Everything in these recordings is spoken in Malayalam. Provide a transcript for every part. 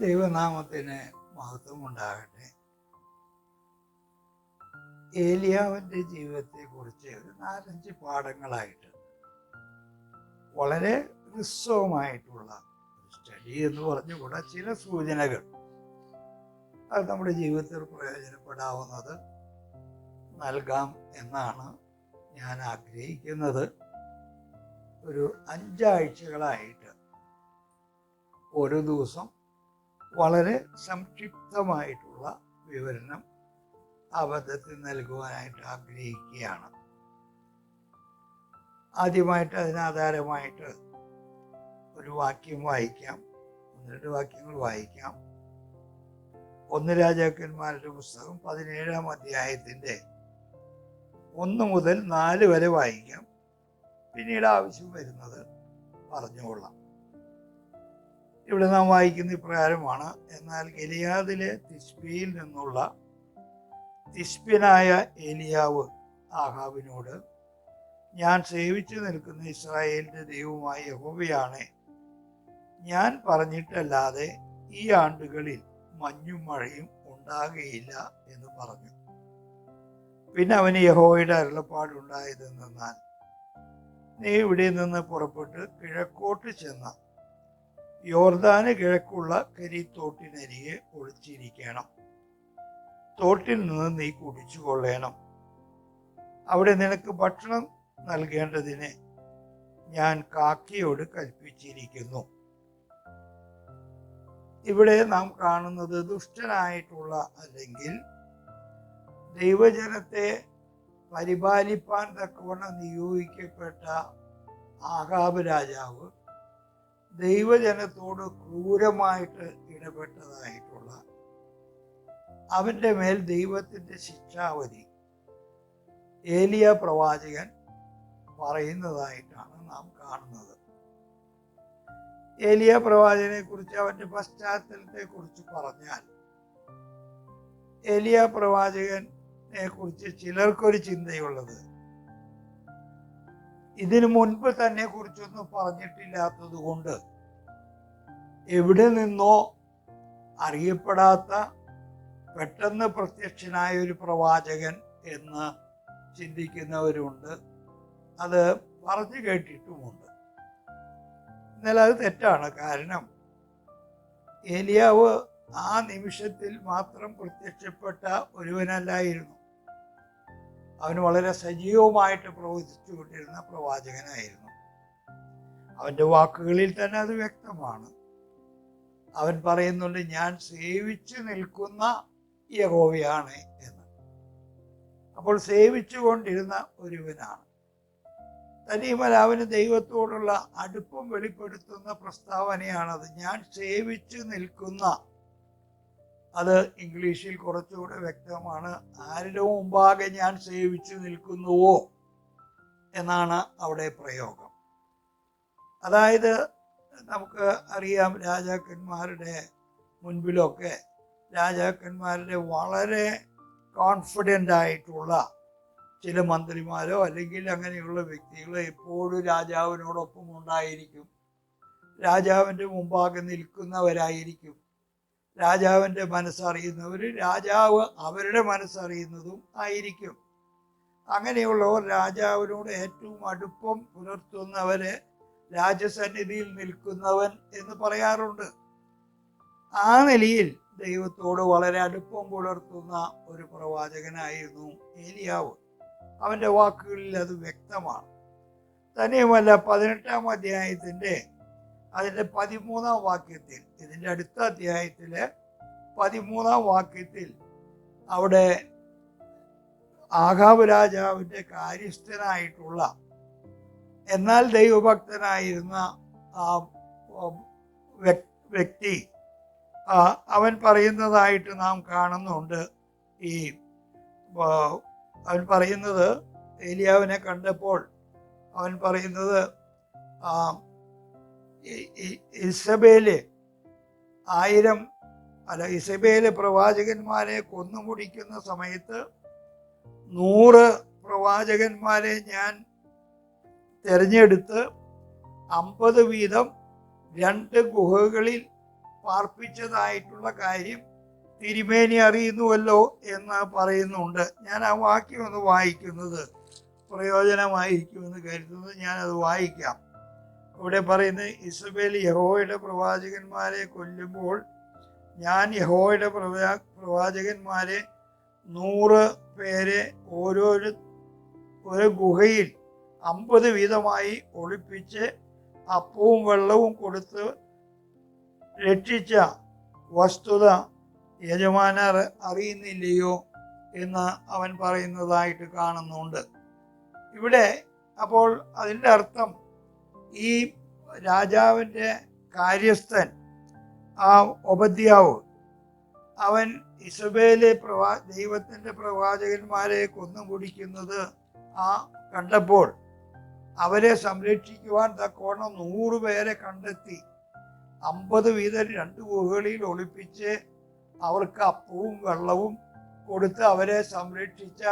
ദൈവനാമത്തിന് മഹത്വം ഉണ്ടാകട്ടെ ഏലിയാവിന്റെ ജീവിതത്തെക്കുറിച്ച് ഒരു നാലഞ്ച് പാഠങ്ങളായിട്ട് വളരെ ഹ്രസ്വമായിട്ടുള്ള സ്റ്റഡി എന്ന് പറഞ്ഞുകൂടാ ചില സൂചനകൾ. അത് നമ്മുടെ ജീവിതത്തിൽ പ്രയോജനപ്പെടാവുന്നത് നൽകാം എന്നാണ് ഞാൻ ആഗ്രഹിക്കുന്നത്. ഒരു അഞ്ചാഴ്ചകളായിട്ട് ഒരു ദിവസം വളരെ സംക്ഷിപ്തമായിട്ടുള്ള വിവരണം അബദ്ധത്തിൽ നൽകുവാനായിട്ട് ആഗ്രഹിക്കുകയാണ്. ആദ്യമായിട്ട് അതിനാധാരമായിട്ട് ഒരു വാക്യം വായിക്കാം. ഒന്ന് രണ്ട് വാക്യങ്ങൾ വായിക്കാം. ഒന്ന് രാജാക്കന്മാരുടെ പുസ്തകം പതിനേഴാം അധ്യായത്തിന്റെ ഒന്ന് മുതൽ നാല് വരെ വായിക്കാം. പിന്നീട് ആവശ്യം വരുന്നത് പറഞ്ഞുകൊള്ളാം. ഇവിടെ നാം വായിക്കുന്ന ഇപ്രകാരമാണ് എന്നാൽ ഗലിയാദിലെ തിസ്ബിയിൽ നിന്നുള്ള തിസ്ബിനായ ഏലിയാവ് ആഹാബിനോട് ഞാൻ സേവിച്ചു നിൽക്കുന്ന ഇസ്രായേലിന്റെ ദൈവമായ യഹോവയാണ്. ഞാൻ പറഞ്ഞിട്ടല്ലാതെ ഈ ആണ്ടുകളിൽ മഞ്ഞും മഴയും ഉണ്ടാകുകയില്ല എന്ന് പറഞ്ഞു. പിന്നെ അവന് യഹോവയുടെ അരുളപ്പാടുണ്ടായതെന്നാൽ നീ ഇവിടെ നിന്ന് പുറപ്പെട്ട് കിഴക്കോട്ട് ചെന്ന യോർദാന് കിഴക്കുള്ള കരിത്തോട്ടിനരികെ ഒളിച്ചിരിക്കണം. തോട്ടിൽ നിന്ന് നീ കുടിച്ചു കൊള്ളേണം അവിടെ നിനക്ക് ഭക്ഷണം നൽകേണ്ടതിന് ഞാൻ കാക്കയോട് കൽപ്പിച്ചിരിക്കുന്നു. ഇവിടെ നാം കാണുന്നത് ദുഷ്ടനായിട്ടുള്ള അല്ലെങ്കിൽ ദൈവജനത്തെ പരിപാലിപ്പാൻ തക്കവണ്ണം നിയോഗിക്കപ്പെട്ട ആഹാബ് രാജാവ് ദൈവജനത്തോട് ക്രൂരമായിട്ട് ഇടപെട്ടതായിട്ടുള്ള അവന്റെ മേൽ ദൈവത്തിന്റെ ശിക്ഷാവധി ഏലിയ പ്രവാചകൻ പറയുന്നതായിട്ടാണ് നാം കാണുന്നത്. ഏലിയ പ്രവാചകനെ കുറിച്ച് അവന്റെ പശ്ചാത്തലത്തെ കുറിച്ച് പറഞ്ഞാൽ ഏലിയ പ്രവാചകനെ കുറിച്ച് ചിലർക്കൊരു ചിന്തയുള്ളത് ഇതിനു മുൻപ് തന്നെ കുറിച്ചൊന്നും പറഞ്ഞിട്ടില്ലാത്തത് കൊണ്ട് എവിടെ നിന്നോ അറിയപ്പെടാത്ത പെട്ടെന്ന് പ്രത്യക്ഷനായ ഒരു പ്രവാചകൻ എന്ന് ചിന്തിക്കുന്നവരുണ്ട്. അത് പറഞ്ഞു കേട്ടിട്ടുമുണ്ട്. എന്നാൽ അത് തെറ്റാണ്. കാരണം ഏലിയാവ് ആ നിമിഷത്തിൽ മാത്രം പ്രത്യക്ഷപ്പെട്ട ഒരുവനല്ലായിരുന്നു. അവൻ വളരെ സജീവമായിട്ട് പ്രവർത്തിച്ചുകൊണ്ടിരുന്ന പ്രവാചകനായിരുന്നു. അവന്റെ വാക്കുകളിൽ തന്നെ അത് വ്യക്തമാണ്. അവൻ പറയുന്നുണ്ട് ഞാൻ സേവിച്ച് നിൽക്കുന്ന യഹോവയാണ് എന്ന്. അപ്പോൾ സേവിച്ചു കൊണ്ടിരുന്ന ഒരുവനാണ്. തനിമല അവന് ദൈവത്തോടുള്ള അടുപ്പം വെളിപ്പെടുത്തുന്ന പ്രസ്താവനയാണത്. ഞാൻ സേവിച്ച് നിൽക്കുന്ന അത് ഇംഗ്ലീഷിൽ കുറച്ചുകൂടെ വ്യക്തമാണ്. ആരുടെ മുമ്പാകെ ഞാൻ സേവിച്ചു നിൽക്കുന്നുവോ എന്നാണ് അവിടെ പ്രയോഗം. അതായത് നമുക്ക് അറിയാം രാജാക്കന്മാരുടെ മുൻപിലൊക്കെ രാജാക്കന്മാരുടെ വളരെ കോൺഫിഡന്റ് ആയിട്ടുള്ള ചില മന്ത്രിമാരോ അല്ലെങ്കിൽ അങ്ങനെയുള്ള വ്യക്തികളോ എപ്പോഴും രാജാവിനോടൊപ്പം ഉണ്ടായിരിക്കും. രാജാവിന്റെ മുമ്പാകെ നിൽക്കുന്നവരായിരിക്കും. രാജാവിന്റെ മനസ്സറിയുന്നവർ രാജാവ് അവരുടെ മനസ്സറിയുന്നതും ആയിരിക്കും. അങ്ങനെയുള്ളവർ രാജാവിനോട് ഏറ്റവും അടുപ്പം പുലർത്തുന്നവരെ രാജസന്നിധിയിൽ നിൽക്കുന്നവൻ എന്ന് പറയാറുണ്ട്. ആ നിലയിൽ ദൈവത്തോട് വളരെ അടുപ്പം പുലർത്തുന്ന ഒരു പ്രവാചകനായിരുന്നു ഏലിയാവ്. അവന്റെ വാക്കുകളിൽ അത് വ്യക്തമാണ്. തന്നെയുമല്ല പതിനെട്ടാം അധ്യായത്തിന്റെ അതിന്റെ പതിമൂന്നാം വാക്യത്തിൽ ഇതിന്റെ അടുത്ത അധ്യായത്തിൽ പതിമൂന്നാം വാക്യത്തിൽ അവിടെ ആകാബ് രാജാവിന്റെ കാര്യസ്ഥനായിട്ടുള്ള എന്നാൽ ദൈവഭക്തനായിരുന്ന ആ വ്യക്തി അവൻ പറയുന്നതായിട്ട് നാം കാണുന്നുണ്ട് ഈ അവൻ പറയുന്നത് ഏലിയാവിനെ കണ്ടപ്പോൾ അവൻ പറയുന്നത് ഇസബേൽ ആയിരം അല്ല ഇസബേൽ പ്രവാചകന്മാരെ കൊന്നു മുടിക്കുന്ന സമയത്ത് നൂറ് പ്രവാചകന്മാരെ ഞാൻ തിരഞ്ഞെടുത്ത് അമ്പത് വീതം രണ്ട് ഗുഹകളിൽ പാർപ്പിച്ചതായിട്ടുള്ള കാര്യം തിരുമേനി അറിയുന്നുവല്ലോ എന്ന് പറയുന്നുണ്ട്. ഞാൻ ആ വാക്യം ഒന്ന് വായിക്കുന്നത് പ്രയോജനമായിരിക്കുമെന്ന് കരുതുന്നത് ഞാനത് വായിക്കാം. ഇവിടെ പറയുന്നത് ഇസബേൽ യഹോയുടെ പ്രവാചകന്മാരെ കൊല്ലുമ്പോൾ ഞാൻ യഹോയുടെ പ്രവാ പ്രവാചകന്മാരെ നൂറ് പേരെ ഓരോരു ഒരു ഗുഹയിൽ അമ്പത് വീതമായി ഒളിപ്പിച്ച് അപ്പവും വെള്ളവും കൊടുത്ത് രക്ഷിച്ച വസ്തുത യജമാനർ അറിയുന്നില്ലയോ എന്ന് അവൻ പറയുന്നതായിട്ട് കാണുന്നുണ്ട്. ഇവിടെ അപ്പോൾ അതിന്റെ അർത്ഥം ഈ രാജാവിന്റെ കാര്യസ്ഥൻ ആ ഉപദ്യാവ് അവൻ ഇസബേലെ പ്രവാ ദൈവത്തിന്റെ പ്രവാചകന്മാരെ കൊന്നുകുടിക്കുന്നത് ആ കണ്ടപ്പോൾ അവരെ സംരക്ഷിക്കുവാൻ തക്കോണം നൂറ് പേരെ കണ്ടെത്തി. അമ്പത് വീതം രണ്ട് ഗുഹകളിൽ ഒളിപ്പിച്ച് അവർക്ക് അപ്പവും വെള്ളവും കൊടുത്ത് അവരെ സംരക്ഷിച്ച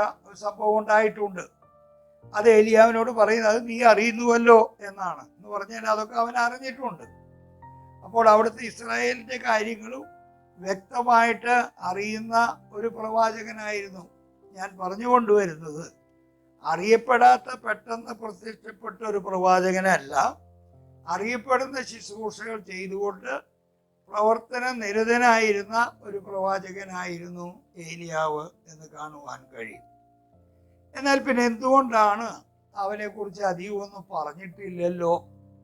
സംഭവം ഉണ്ടായിട്ടുണ്ട്. അത് ഏലിയാവിനോട് പറയുന്നത് അത് നീ അറിയുന്നുവല്ലോ എന്നാണ്. എന്ന് പറഞ്ഞാൽ അതൊക്കെ അവൻ അറിഞ്ഞിട്ടുണ്ട്. അപ്പോൾ അവിടുത്തെ ഇസ്രായേലിന്റെ കാര്യങ്ങളും വ്യക്തമായിട്ട് അറിയുന്ന ഒരു പ്രവാചകനായിരുന്നു ഞാൻ പറഞ്ഞു കൊണ്ടുവരുന്നത്. അറിയപ്പെടാത്ത പെട്ടെന്ന് പ്രത്യക്ഷപ്പെട്ട ഒരു പ്രവാചകനല്ല. അറിയപ്പെടുന്ന ശുശ്രൂഷകൾ ചെയ്തുകൊണ്ട് പ്രവർത്തന നിരതനായിരുന്ന ഒരു പ്രവാചകനായിരുന്നു ഏലിയാവ് എന്ന് കാണുവാൻ കഴിയും. എന്നാൽ പിന്നെ എന്തുകൊണ്ടാണ് അവനെക്കുറിച്ച് അധികമൊന്നും പറഞ്ഞിട്ടില്ലല്ലോ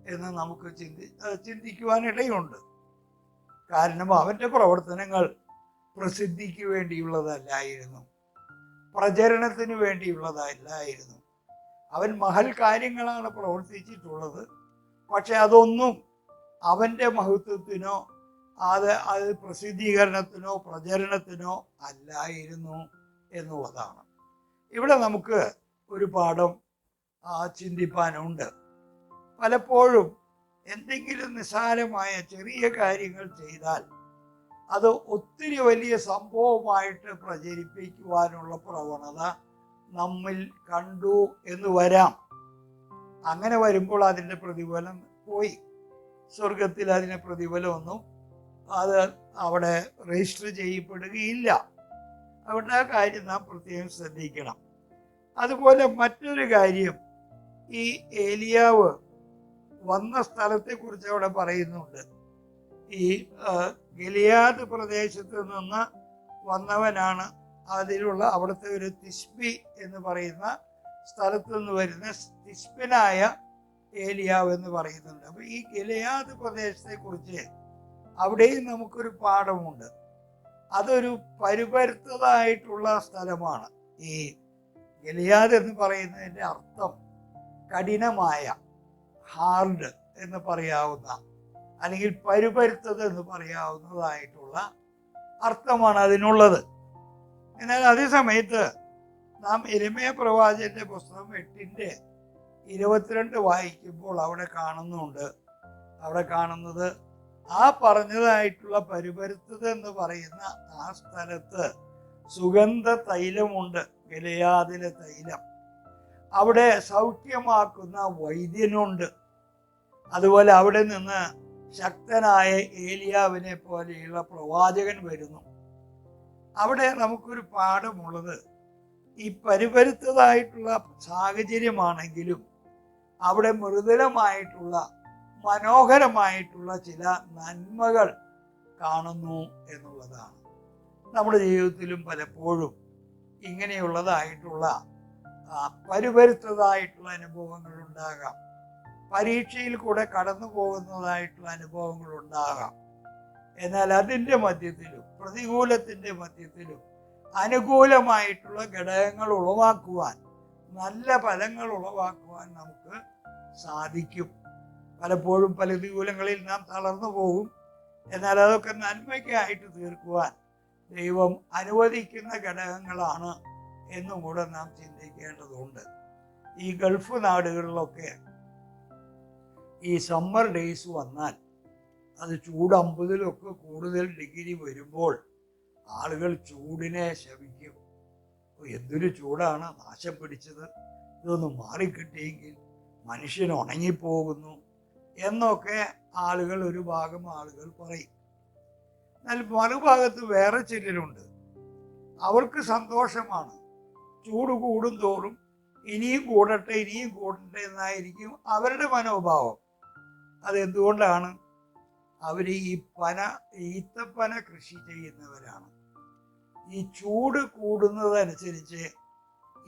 എന്ന് നമുക്ക് ചിന്തി ചിന്തിക്കുവാനിടയുണ്ട് കാരണം അവന്റെ പ്രവർത്തനങ്ങൾ പ്രസിദ്ധിക്ക് വേണ്ടിയുള്ളതല്ലായിരുന്നു. പ്രചരണത്തിന് വേണ്ടിയുള്ളതല്ലായിരുന്നു. അവൻ മഹൽ കാര്യങ്ങളാണ് പ്രവർത്തിച്ചിട്ടുള്ളത്. പക്ഷെ അതൊന്നും അവന്റെ മഹത്വത്തിനോ അത് അത് പ്രസിദ്ധീകരണത്തിനോ പ്രചരണത്തിനോ അല്ലായിരുന്നു എന്നുള്ളതാണ്. ഇവിടെ നമുക്ക് ഒരു പാഠം ചിന്തിപ്പാനുണ്ട്. പലപ്പോഴും എന്തെങ്കിലും നിസ്സാരമായ ചെറിയ കാര്യങ്ങൾ ചെയ്താൽ അത് ഒത്തിരി വലിയ സംഭവമായിട്ട് പ്രചരിപ്പിക്കുവാനുള്ള പ്രവണത നമ്മിൽ കണ്ടു എന്ന് വരാം. അങ്ങനെ വരുമ്പോൾ അതിന്റെ പ്രതിഫലം പോയി. സ്വർഗത്തിൽ അതിന് പ്രതിഫലമൊന്നും അത് അവിടെ രജിസ്റ്റർ ചെയ്യപ്പെടുകയില്ല. അവിടെ ആ കാര്യം നാം പ്രത്യേകം ശ്രദ്ധിക്കണം. അതുപോലെ മറ്റൊരു കാര്യം ഈ ഏലിയാവ് വന്ന സ്ഥലത്തെക്കുറിച്ച് അവിടെ പറയുന്നുണ്ട്. ഈ ഗലിയാദ് പ്രദേശത്ത് നിന്ന് വന്നവനാണ് അതിലുള്ള അവിടുത്തെ ഒരു തിസ്ബി എന്ന് പറയുന്ന സ്ഥലത്തു നിന്ന് വരുന്ന തിസ്ബിനായ ഏലിയാവ് എന്ന് പറയുന്നുണ്ട്. അപ്പോൾ ഈ ഗലിയാദ് പ്രദേശത്തെക്കുറിച്ച് അവിടെയും നമുക്കൊരു പാഠമുണ്ട്. അതൊരു പരിപരുത്തതായിട്ടുള്ള സ്ഥലമാണ്. ഈ ഗലിയാദ് എന്ന് പറയുന്നതിന്റെ അർത്ഥം കഠിനമായ ഹാർഡ് എന്ന് പറയാവുന്ന അല്ലെങ്കിൽ പരുപരുത്തത് എന്ന് പറയാവുന്നതായിട്ടുള്ള അർത്ഥമാണ് അതിനുള്ളത്. എന്നാൽ അതേ സമയത്ത് നാം എരുമയ പ്രവാചന്റെ പുസ്തകം എട്ടിന്റെ ഇരുപത്തിരണ്ട് വായിക്കുമ്പോൾ അവിടെ കാണുന്നുണ്ട്. അവിടെ കാണുന്നത് ആ പറഞ്ഞതായിട്ടുള്ള പരിപരുത്തത് എന്ന് പറയുന്ന ആ സ്ഥലത്ത് സുഗന്ധ തൈലമുണ്ട് ഗലയാദിലെ തൈലം. അവിടെ സൗഖ്യമാക്കുന്ന വൈദ്യനുണ്ട്. അതുപോലെ അവിടെ നിന്ന് ശക്തനായ ഏലിയാവിനെ പോലെയുള്ള പ്രവാചകൻ വരുന്നു. അവിടെ നമുക്കൊരു പാഠമുള്ളത് ഈ പരിപരുത്തതായിട്ടുള്ള സാഹചര്യമാണെങ്കിലും അവിടെ മൃദുലമായിട്ടുള്ള മനോഹരമായിട്ടുള്ള ചില നന്മകൾ കാണുന്നു എന്നുള്ളതാണ്. നമ്മുടെ ജീവിതത്തിലും പലപ്പോഴും ഇങ്ങനെയുള്ളതായിട്ടുള്ള പരുപരുത്തതായിട്ടുള്ള അനുഭവങ്ങൾ ഉണ്ടാകാം. പരീക്ഷയിൽ കൂടെ കടന്നു പോകുന്നതായിട്ടുള്ള അനുഭവങ്ങൾ ഉണ്ടാകാം. എന്നാൽ അതിന്റെ മധ്യത്തിലും പ്രതികൂലത്തിന്റെ മധ്യത്തിലും അനുകൂലമായിട്ടുള്ള ഘടകങ്ങൾ ഉളവാക്കുവാൻ നല്ല ഫലങ്ങൾ ഉളവാക്കുവാൻ നമുക്ക് സാധിക്കും പലപ്പോഴും പല പ്രതികൂലങ്ങളിൽ നാം തളർന്നു പോകും. എന്നാൽ അതൊക്കെ നന്മയ്ക്കായിട്ട് തീർക്കുവാൻ ദൈവം അനുവദിക്കുന്ന ഘടകങ്ങളാണ് എന്നും കൂടെ നാം ചിന്തിക്കേണ്ടതുണ്ട്. ഈ ഗൾഫ് നാടുകളിലൊക്കെ ഈ സമ്മർ ഡേയ്സ് വന്നാൽ അത് ചൂട് അമ്പതിലൊക്കെ കൂടുതൽ ഡിഗ്രി വരുമ്പോൾ ആളുകൾ ചൂടിനെ ശവിക്കും എന്തൊരു ചൂടാണ്. നാശം പിടിച്ചത്. ഇതൊന്ന് മാറിക്കിട്ടിയെങ്കിൽ മനുഷ്യൻ ഉണങ്ങിപ്പോകുന്നു. എന്നൊക്കെ ആളുകൾ ഒരു ഭാഗം ആളുകൾ പറയും. എന്നാൽ മറുഭാഗത്ത് വേറെ ചിലരുണ്ട്. അവർക്ക് സന്തോഷമാണ്. ചൂട് കൂടും തോറും ഇനിയും കൂടട്ടെ ഇനിയും കൂടട്ടെ എന്നായിരിക്കും അവരുടെ മനോഭാവം. അതെന്തുകൊണ്ടാണ്? അവർ ഈ പന ഈത്തപ്പന കൃഷി ചെയ്യുന്നവരാണ്. ഈ ചൂട് കൂടുന്നതനുസരിച്ച്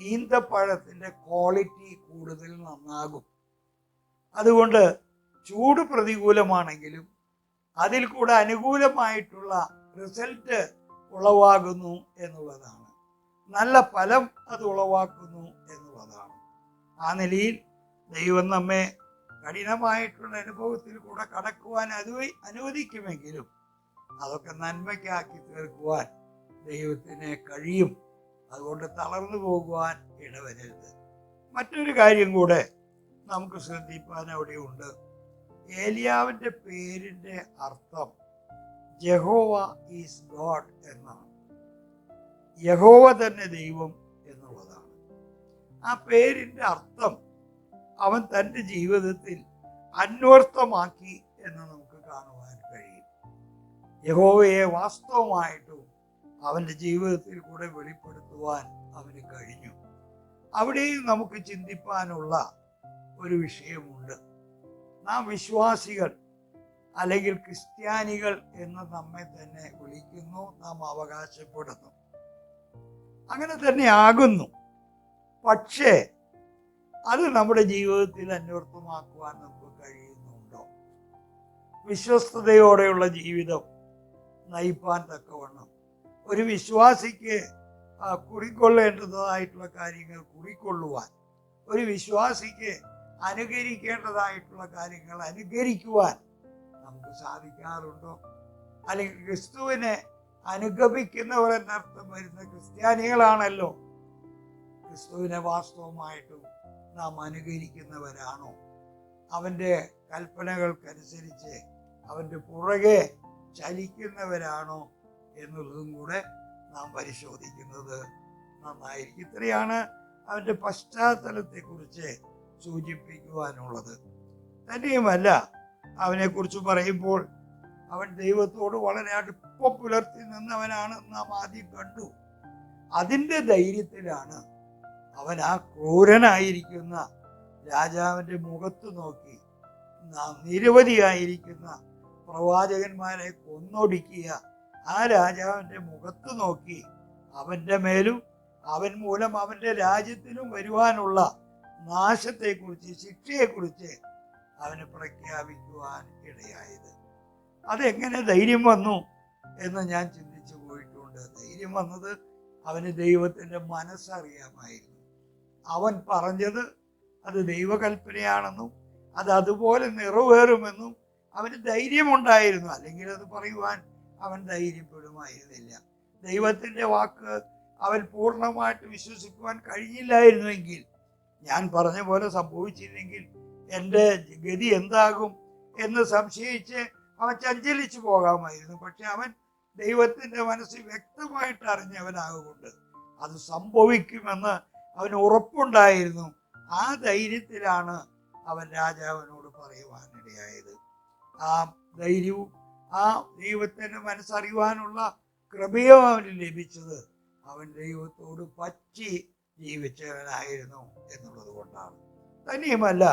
ഈന്തപ്പഴത്തിന്റെ ക്വാളിറ്റി കൂടുതൽ നന്നാകും. അതുകൊണ്ട് ചൂട് പ്രതികൂലമാണെങ്കിലും അതിൽ കൂടെ അനുകൂലമായിട്ടുള്ള റിസൾട്ട് ഉളവാകുന്നു എന്നുള്ളതാണ്. നല്ല ഫലം അത് ഉളവാക്കുന്നു എന്നുള്ളതാണ്. ആ നിലയിൽ ദൈവം നമ്മെ കഠിനമായിട്ടുള്ള അനുഭവത്തിൽ കൂടെ കടക്കുവാൻ അനുവ അനുവദിക്കുമെങ്കിലും അതൊക്കെ നന്മയ്ക്കാക്കി തീർക്കുവാൻ ദൈവത്തിന് കഴിയും. അതുകൊണ്ട് തളർന്നു പോകുവാൻ ഇടവരരുത്. മറ്റൊരു കാര്യം കൂടെ നമുക്ക് ശ്രദ്ധിപ്പാൻ അവിടെയുണ്ട്. ഏലിയാവിന്റെ പേരിന്റെ അർത്ഥം യഹോവ ഈസ് ഗോഡ് എന്നാണ്. യഹോവ തന്നെ ദൈവം എന്നുള്ളതാണ്. ആ പേരിന്റെ അർത്ഥം അവൻ തന്റെ ജീവിതത്തിൽ അന്വർത്ഥമാക്കി എന്ന് നമുക്ക് കാണുവാൻ കഴിയും. യഹോവയെ വാസ്തവമായിട്ടും അവന്റെ ജീവിതത്തിൽ കൂടെ വെളിപ്പെടുത്തുവാൻ അവന് കഴിഞ്ഞു. അവിടെയും നമുക്ക് ചിന്തിപ്പാനുള്ള ഒരു വിഷയമുണ്ട്. നാം വിശ്വാസികൾ അല്ലെങ്കിൽ ക്രിസ്ത്യാനികൾ എന്ന് നമ്മെ തന്നെ വിളിക്കുന്നു നാം അവകാശപ്പെടുന്നു. അങ്ങനെ തന്നെ ആകുന്നു. പക്ഷേ അത് നമ്മുടെ ജീവിതത്തിൽ അന്വർത്ഥമാക്കുവാൻ നമുക്ക് കഴിയുന്നുണ്ടോ? വിശ്വസ്തയോടെയുള്ള ജീവിതം നയിപ്പാൻ തക്കവണ്ണം. ഒരു വിശ്വാസിക്ക് കുറിക്കൊള്ളേണ്ടതായിട്ടുള്ള കാര്യങ്ങൾ കുറിക്കൊള്ളുവാൻ. ഒരു വിശ്വാസിക്ക് അനുകരിക്കേണ്ടതായിട്ടുള്ള കാര്യങ്ങൾ അനുകരിക്കുവാൻ നമുക്ക് സാധിക്കാറുണ്ടോ? അല്ലെങ്കിൽ ക്രിസ്തുവിനെ അനുഗമിക്കുന്നവർ എന്നർത്ഥം വരുന്ന ക്രിസ്ത്യാനികളാണല്ലോ. ക്രിസ്തുവിനെ വാസ്തവമായിട്ടും നാം അനുകരിക്കുന്നവരാണോ? അവന്റെ കൽപ്പനകൾക്കനുസരിച്ച് അവന്റെ പുറകെ ചലിക്കുന്നവരാണോ എന്നുള്ളതും കൂടെ നാം പരിശോധിക്കുന്നത് നന്നായിരിക്കും. ഇത്രയാണ് അവന്റെ പശ്ചാത്തലത്തെക്കുറിച്ച് സൂചിപ്പിക്കുവാനുള്ളത്. തന്നെയുമല്ല അവനെക്കുറിച്ച് പറയുമ്പോൾ അവൻ ദൈവത്തോട് വളരെ അടുപ്പം പുലർത്തി നിന്നവനാണ് നാം ആദ്യം കണ്ടു. അതിന്റെ ധൈര്യത്തിലാണ് അവൻ ആ ക്രൂരനായിരിക്കുന്ന രാജാവിന്റെ മുഖത്ത് നോക്കി. നാം നിരവധിയായിരിക്കുന്ന പ്രവാചകന്മാരെ കൊന്നൊടുക്കിയ ആ രാജാവിന്റെ മുഖത്ത് നോക്കി. അവന്റെ മേലും അവൻ മൂലം അവന്റെ രാജ്യത്തിനും വരുവാനുള്ള നാശത്തെക്കുറിച്ച് ശിക്ഷയെക്കുറിച്ച് അവന് പ്രഖ്യാപിക്കുവാൻ ഇടയായത്. അതെങ്ങനെ ധൈര്യം വന്നു എന്ന് ഞാൻ ചിന്തിച്ചു പോയിട്ടുണ്ട്. ധൈര്യം വന്നത് അവന് ദൈവത്തിന്റെ മനസ്സറിയാമായിരുന്നു. അവൻ പറഞ്ഞത് അത് ദൈവകൽപ്പനയാണെന്നും അത് അതുപോലെ നിറവേറുമെന്നും അവന് ധൈര്യമുണ്ടായിരുന്നു. അല്ലെങ്കിൽ അത് പറയുവാൻ അവൻ ധൈര്യപ്പെടുമായിരുന്നില്ല. ദൈവത്തിന്റെ വാക്ക് അവൻ പൂർണമായിട്ട് വിശ്വസിക്കുവാൻ കഴിഞ്ഞില്ലായിരുന്നുവെങ്കിൽ ഞാൻ പറഞ്ഞ പോലെ സംഭവിച്ചില്ലെങ്കിൽ എന്റെ ഗതി എന്താകും എന്ന് സംശയിച്ച് അവൻ ചഞ്ചലിച്ചു പോകാമായിരുന്നു. പക്ഷെ അവൻ ദൈവത്തിന്റെ മനസ്സ് വ്യക്തമായിട്ട് അറിഞ്ഞവനാകൊണ്ട് അത് സംഭവിക്കുമെന്ന് അവന് ഉറപ്പുണ്ടായിരുന്നു. ആ ധൈര്യത്തിലാണ് അവൻ രാജാവിനോട് പറയുവാനിടയായത്. ആ ധൈര്യവും ആ ദൈവത്തിന്റെ മനസ്സറിയുവാനുള്ള കൃപയും അവന് ലഭിച്ചത് അവൻ ദൈവത്തോട് പറ്റി ജീവിച്ചവനായിരുന്നു എന്നുള്ളത് കൊണ്ടാണ്. തന്നെയുമല്ല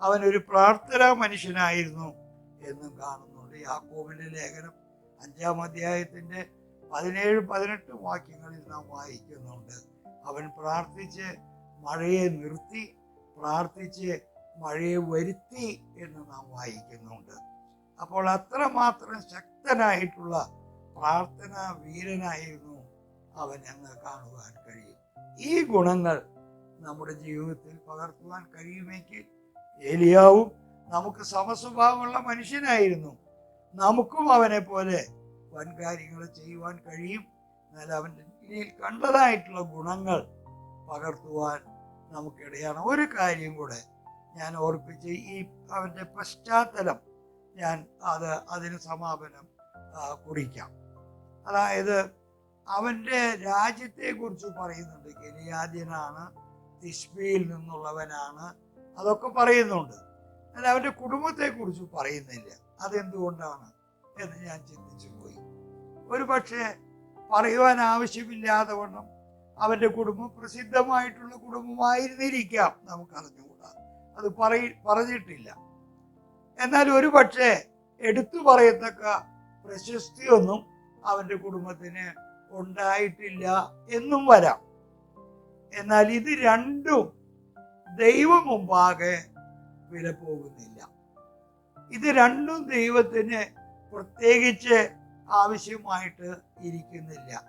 അവനൊരു പ്രാർത്ഥനാ മനുഷ്യനായിരുന്നു എന്നും കാണുന്നുണ്ട്. യാക്കോബിന്റെ ലേഖനം അഞ്ചാം അധ്യായത്തിന്റെ പതിനേഴ് പതിനെട്ട് വാക്യങ്ങളിൽ നാം വായിക്കുന്നുണ്ട്. അവൻ പ്രാർത്ഥിച്ച് മഴയെ നിർത്തി പ്രാർത്ഥിച്ച് മഴയെ വരുത്തി എന്ന് നാം വായിക്കുന്നുണ്ട്. അപ്പോൾ അത്രമാത്രം ശക്തനായിട്ടുള്ള പ്രാർത്ഥനാ വീരനായിരുന്നു അവൻ എന്ന് കാണുവാൻ ഈ ഗുണങ്ങൾ നമ്മുടെ ജീവിതത്തിൽ പകർത്തുവാൻ കഴിയുമെങ്കിൽ ഏലിയാവും നമുക്ക് സമസ്വഭാവമുള്ള മനുഷ്യനായിരുന്നു. നമുക്കും അവനെ പോലെ വൻ കാര്യങ്ങൾ ചെയ്യുവാൻ കഴിയും. എന്നാൽ അവന്റെ ഇനിയിൽ കണ്ടതായിട്ടുള്ള ഗുണങ്ങൾ പകർത്തുവാൻ നമുക്കിടയാണ് ഒരു കാര്യം കൂടെ ഞാൻ ഓർപ്പിച്ച് ഈ അവന്റെ പശ്ചാത്തലം ഞാൻ അത് അതിന് സമാപനം കുറിക്കാം. അതായത് അവന്റെ രാജ്യത്തെക്കുറിച്ച് പറയുന്നുണ്ട്. ഗലിയാദ്യനാണ് തിഷ്ബിയിൽ നിന്നുള്ളവനാണ് അതൊക്കെ പറയുന്നുണ്ട്. എന്നാൽ അവന്റെ കുടുംബത്തെക്കുറിച്ച് പറയുന്നില്ല. അതെന്തുകൊണ്ടാണ് എന്ന് ഞാൻ ചിന്തിച്ചു പോയി. ഒരു പക്ഷേ പറയുവാൻ ആവശ്യമില്ലാതെ വണ്ണം അവന്റെ കുടുംബം പ്രസിദ്ധമായിട്ടുള്ള കുടുംബമായിരുന്നിരിക്കാം നമുക്ക് അറിഞ്ഞുകൂടാ അത് പറയി പറഞ്ഞിട്ടില്ല. എന്നാൽ ഒരു പക്ഷേ എടുത്തു പറയത്തക്ക പ്രശസ്തിയൊന്നും അവന്റെ കുടുംബത്തിന് ഉണ്ടായിട്ടില്ല എന്നും വരാം. എന്നാൽ ഇത് രണ്ടും ദൈവം മുമ്പാകെ വില പോകുന്നില്ല ഇത് രണ്ടും ദൈവത്തിന് പ്രത്യേകിച്ച് ആവശ്യമായിട്ട് ഇരിക്കുന്നില്ല.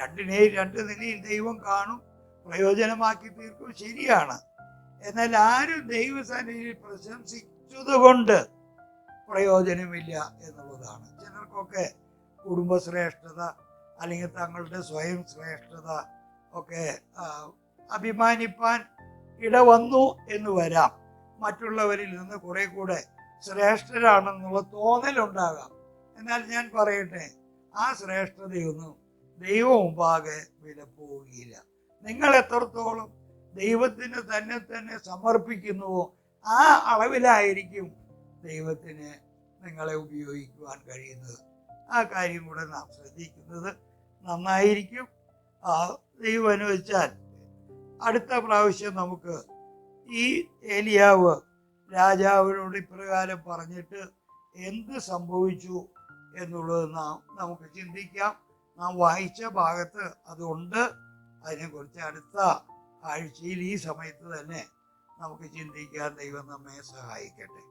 രണ്ടിനെയും രണ്ട് നിലയിൽ ദൈവം കാണും പ്രയോജനമാക്കി തീർക്കും ശരിയാണ്. എന്നാൽ ആരും ദൈവസന്നിധിയിൽ പ്രശംസിച്ചതുകൊണ്ട് പ്രയോജനമില്ല എന്നുള്ളതാണ്. ചിലർക്കൊക്കെ കുടുംബശ്രേഷ്ഠത അല്ലെങ്കിൽ തങ്ങളുടെ സ്വയം ശ്രേഷ്ഠത ഒക്കെ അഭിമാനിപ്പാൻ ഇടവന്നു എന്ന് വരാം. മറ്റുള്ളവരിൽ നിന്ന് കുറെ കൂടെ ശ്രേഷ്ഠരാണെന്നുള്ള തോന്നലുണ്ടാകാം. എന്നാൽ ഞാൻ പറയട്ടെ ആ ശ്രേഷ്ഠതയൊന്നും ദൈവം മുമ്പാകെ വില നിങ്ങൾ എത്രത്തോളം ദൈവത്തിന് തന്നെ തന്നെ സമർപ്പിക്കുന്നുവോ ആ അളവിലായിരിക്കും ദൈവത്തിന് നിങ്ങളെ ഉപയോഗിക്കുവാൻ കഴിയുന്നത്. ആ കാര്യം കൂടെ നാം ശ്രദ്ധിക്കുന്നത് നന്നായിരിക്കും. ദൈവം അനുവദിച്ചാൽ അടുത്ത പ്രാവശ്യം നമുക്ക് ഈ ഏലിയാവ് രാജാവിനോട് ഇപ്രകാരം പറഞ്ഞിട്ട് എന്ത് സംഭവിച്ചു എന്നുള്ളത് നാം നമുക്ക് ചിന്തിക്കാം. നാം വായിച്ച ഭാഗത്ത് അതുണ്ട്. അതിനെക്കുറിച്ച് അടുത്ത ആഴ്ചയിൽ ഈ സമയത്ത് തന്നെ നമുക്ക് ചിന്തിക്കാൻ ദൈവം നമ്മെ സഹായിക്കട്ടെ.